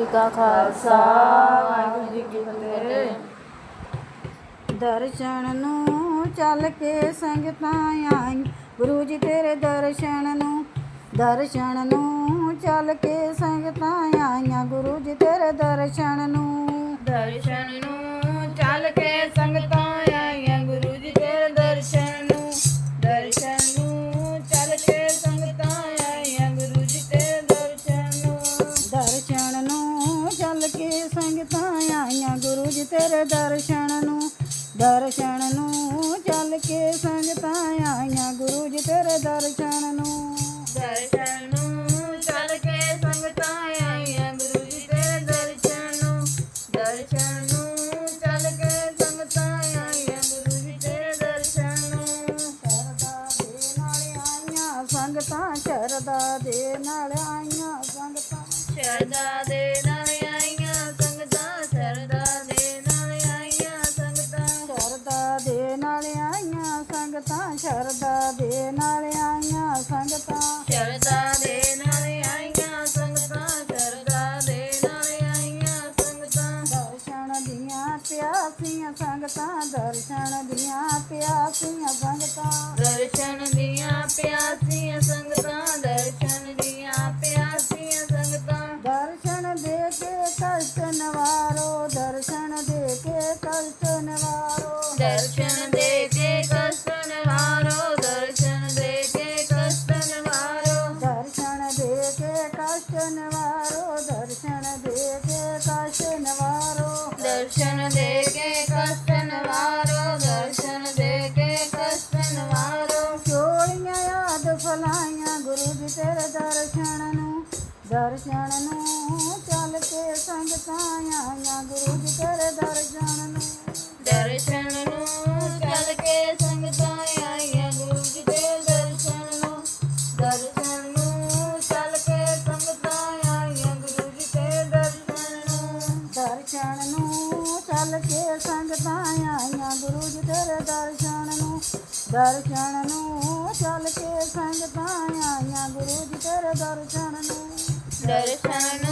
ਜੀ ਕਾ ਖਾਲਸਾ ਵਾਹਿਗੁਰੂ ਜੀ ਕੀ ਫਤਿਹ। ਦਰਸ਼ਨ ਨੂੰ ਚੱਲ ਕੇ ਸੰਗਤਾਂ ਆਈ ਗੁਰੂ ਜੀ ਤੇਰੇ ਦਰਸ਼ਨ ਨੂੰ ਦਰਸ਼ਨ ਨੂੰ ਚੱਲ ਕੇ ਸੰਗਤਾਂ ਆਈਆਂ। ਗੁਰੂ ਜੀ ਤੇਰੇ ਦਰਸ਼ਨ ਨੂੰ ਦਰਸ਼ਨ ਤੇਰੇ ਦਰਸ਼ਨ ਨੂੰ ਦਰਸ਼ਨ ਨੂੰ ਚੱਲ ਕੇ ਸੰਗਤਾਂ ਆਈਆਂ। ਗੁਰੂ ਜੀ ਤੇਰੇ ਦਰਸ਼ਨ ਨੂੰ। ਦਰਸ਼ਨ ਨੂੰ ਚੱਲ ਕੇ ਸੰਗਤਾਂ ਆਈਆਂ। ਗੁਰੂ ਜੀ ਦੇ ਦਰਸ਼ਨ ਨੂੰ ਦਰਸ਼ਨ ਨੂੰ ਚੱਲ ਕੇ ਸੰਗਤਾਂ ਆਈਆਂ। ਗੁਰੂ ਜੀ ਦੇ ਦਰਸ਼ਨ ਨੂੰ। ਸ਼ਰਦਾ ਦੇ ਨਾਲ ਆਈਆਂ ਸੰਗਤਾਂ ਸ਼ਰਦਾ ਦੇ ਨਾਲ ਆਈਆਂ ਸੰਗਤਾਂ ਸ਼ਰਦਾ ਦੇ ਨਾਲ ਆਈਆਂ ਸੰਗਤਾਂ। ਸ਼ਰਦਾ ਦੇ ਨਾਲ ਆਈਆਂ ਸੰਗਤਾਂ ਸ਼ਰਦਾ ਦੇ ਨਾਲ ਆਈਆਂ ਸੰਗਤਾਂ। ਦਰਸ਼ਨ ਦੀਆਂ ਪਿਆਸੀਆਂ ਸੰਗਤਾਂ ਦਰਸ਼ਨ ਦੀਆਂ ਪਿਆਸੀਆਂ ਸੰਗਤਾਂ। ਦਰਸ਼ਨ ਦੀਆਂ ਪਿਆਸੀਆਂ ਸੰਗਤਾਂ ਦਰਸ਼ਨ ਦੀਆਂ ਪਿਆਸੀਆਂ ਸੰਗਤਾਂ। ਦਰਸ਼ਨ ਦੇ ਕੇ ਕਸ਼ਟ ਨਵਾਰੋ ਦਰਸ਼ਨ ਦੇ ਕੇ ਕਸ਼ਟ ਨਵਾਰੋ। ਦਰਸ਼ਨ ਕੇ ਕਸ਼ਟ ਨਵਾਰੋ ਦਰਸ਼ਨ ਦੇ ਕੇ ਕਸ਼ਟ ਨਵਾਰੋ ਦਰਸ਼ਨ ਦੇ ਕੇ ਕਸ਼ਟ ਨਿਵਾਰੋ ਦਰਸ਼ਨ ਦੇ ਕੇ ਕਸ਼ਟ ਨਿਵਾਰੋ ਚੋਲੀਆਂ ਯਾਦ ਫਲਾਈਆਂ ਗੁਰੂ ਜੀ ਤੇਰੇ ਦਰਸ਼ਨ ਨੂੰ ਦਰਸ਼ਨ ਨੂੰ ਚੱਲ ਕੇ ਸੰਗਤਾਂ ਆਈਆਂ ਗੁਰੂ ਜੀ ਤੇਰੇ ਦਰਸ਼ਨ ਦਰਸ਼ਨ ਨੂੰ ਕੇ ਸੰਗਤਾਂ ਆਈਆਂ ਗੁਰੂ ਜੀ ਤੇਰੇ ਦਰਸ਼ਨ ਨੂੰ ਦਰਸ਼ਨ ਨੂੰ ਚੱਲ ਕੇ ਸੰਗਤਾਂ ਆਈਆਂ ਗੁਰੂ ਜੀ ਤੇਰੇ ਦਰਸ਼ਨ ਨੂੰ। ਦਰਸ਼ਨ